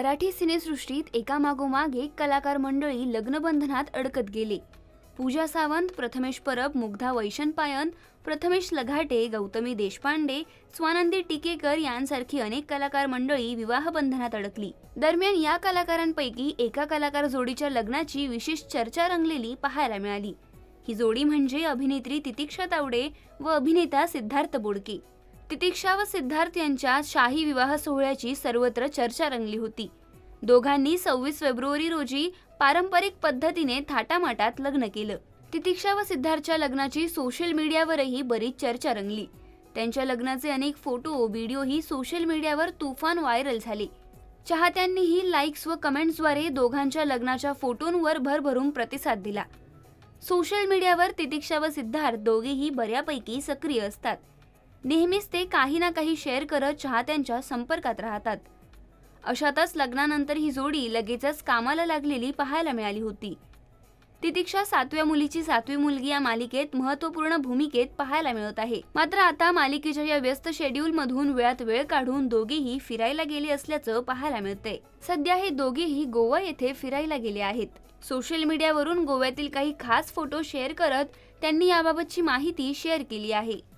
मराठी सिनेसृष्टीत एकामागोमाग एक कलाकार मंडळी लग्नबंधनात अडकत गेले. पूजा सावंत प्रथमेश परब मुग्धा वैशनपायन प्रथमेश लघाटे गौतमी देशपांडे स्वानंदी टिकेकर यांसारखी अनेक कलाकार मंडळी विवाहबंधनात अडकली. दरम्यान या कलाकारांपैकी एका कलाकार जोडीच्या लग्नाची विशेष चर्चा रंगलेली पाहायला मिळाली. ही जोडी म्हणजे अभिनेत्री तितिक्षा तावडे व अभिनेता सिद्धार्थ बोडके. तितिक्षा व सिद्धार्थ यांच्या शाही विवाह सोहळ्याची सर्वत्र चर्चा रंगली होती. दोघांनी सव्वीस फेब्रुवारी रोजी पारंपरिक पद्धतीने थाटामाटात लग्न केलं. तितिक्षा व सिद्धार्थच्या लग्नाची सोशल मीडियावरही बरीच चर्चा रंगली. त्यांच्या लग्नाचे अनेक फोटो व्हिडिओही सोशल मीडियावर तुफान व्हायरल झाले. चाहत्यांनीही लाईक्स व कमेंट्सद्वारे दोघांच्या लग्नाच्या फोटोंवर भरभरून प्रतिसाद दिला. सोशल मीडियावर तितिक्षा व सिद्धार्थ दोघेही बऱ्यापैकी सक्रिय असतात. नेहमीच ते काही ना काही शेअर करत चाहत्यांच्या संपर्कात राहतात. अशातच लग्नानंतर ही जोडी लगेचच कामाला लागलेली पाहायला मिळाली होती. तितिक्षा सातव्या मुलीची सातवी मुलगी या मालिकेत महत्त्वपूर्ण भूमिकेत पाहायला मिळत आहे. मात्र आता मालिकेच्या या व्यस्त शेड्यूल मधून वेळात वेळ काढून दोघेही फिरायला गेले असल्याचं पाहायला मिळतंय. सध्या हे दोघेही गोवा येथे फिरायला गेले आहेत. सोशल मीडियावरून गोव्यातील काही खास फोटो शेअर करत त्यांनी याबाबतची माहिती शेअर केली आहे.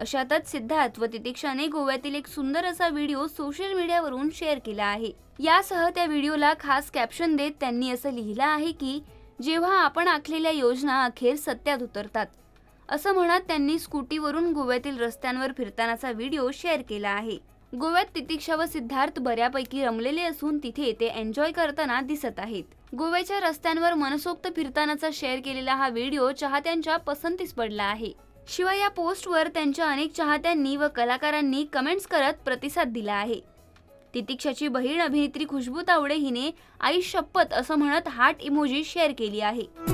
अशातच सिद्धार्थ व तितिक्षाने गोव्यातील एक सुंदर असा व्हिडिओ सोशल मीडियावरून शेअर केला आहे. यासह त्या व्हिडिओला खास कॅप्शन देत त्यांनी असं लिहिलं आहे की जेव्हा आपण आखलेल्या योजना अखेर सत्यात उतरतात. असं म्हणत त्यांनी स्कूटीवरून गोव्यातील रस्त्यांवर फिरतानाचा व्हिडिओ शेअर केला आहे. गोव्यात तितिक्षा व सिद्धार्थ बऱ्यापैकी रमलेले असून तिथे ते एन्जॉय करताना दिसत आहेत. गोव्याच्या रस्त्यांवर मनसोक्त फिरतानाचा शेअर केलेला हा व्हिडिओ चाहत्यांच्या पसंतीस पडला आहे. शिवाय या पोस्टवर त्यांच्या अनेक चाहत्यांनी व कलाकारांनी कमेंट्स करत प्रतिसाद दिला आहे. तितिक्षाची बहीण अभिनेत्री खुशबू तावडे हिने आई शपथ असं म्हणत हार्ट इमोजी शेअर केली आहे.